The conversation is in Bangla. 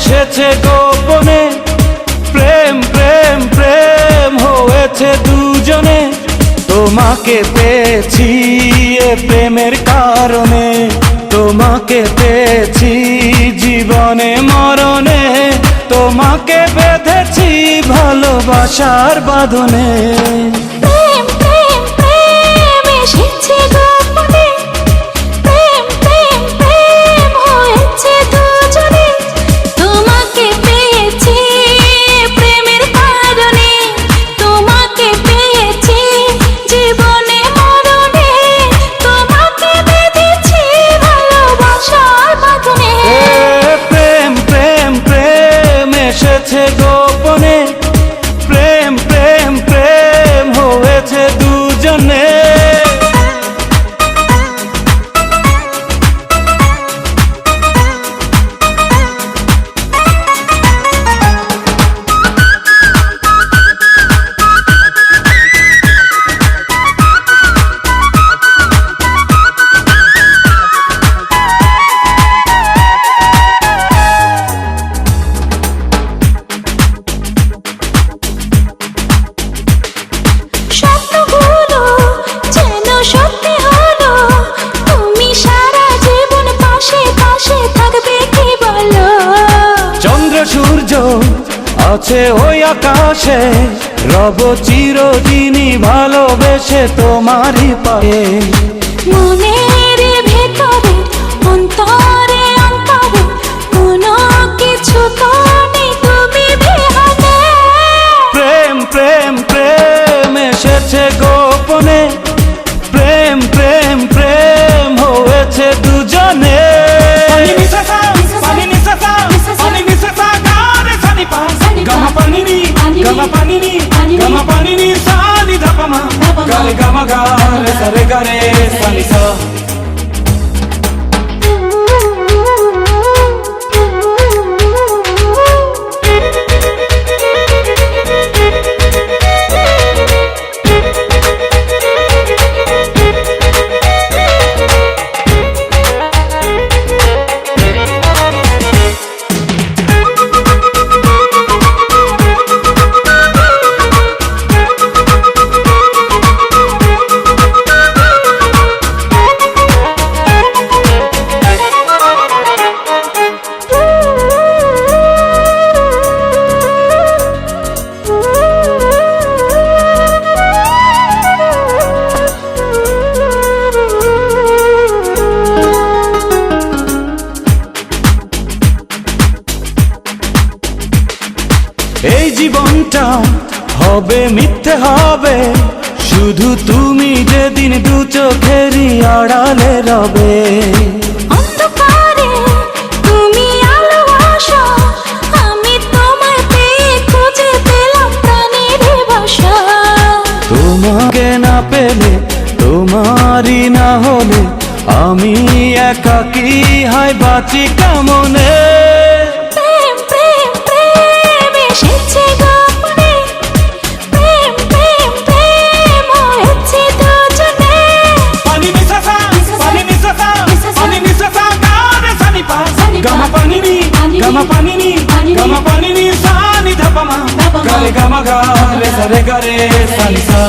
এসেছে গোপনে। প্রেম প্রেম প্রেম হয়েছে দুজনে। তোমাকে পেয়েছি এ প্রেমের কারণে। তোমাকে পেয়েছি জীবনে মরণে। তোমাকে বেঁধেছি ভালোবাসার বাঁধনে। আছে ওই আকাশে। রব চিরদিনই ভালোবেসে তোমারই পায়ে। মনের ভেতরে অন্তরে অন্তরে কোনো কিছু তো নেই তুমি প্রেম প্রেম প্রেম এসেছে গোপনে గమ పనిని గమ పనిని సాని దపమ గమ గమ గ సరే గరే సని సా এই জীবনটা হবে মিথ্যে হবে। শুধু তুমি যেদিন দু চোখেরই আড়ালে রবে। তোমাকে না পেলে তোমারই না হলে আমি একাকি হাই বাঁচি কেমনে? గమ పని నీ సానిధపమ గరి గమ గ రే సరే గరే సరిసా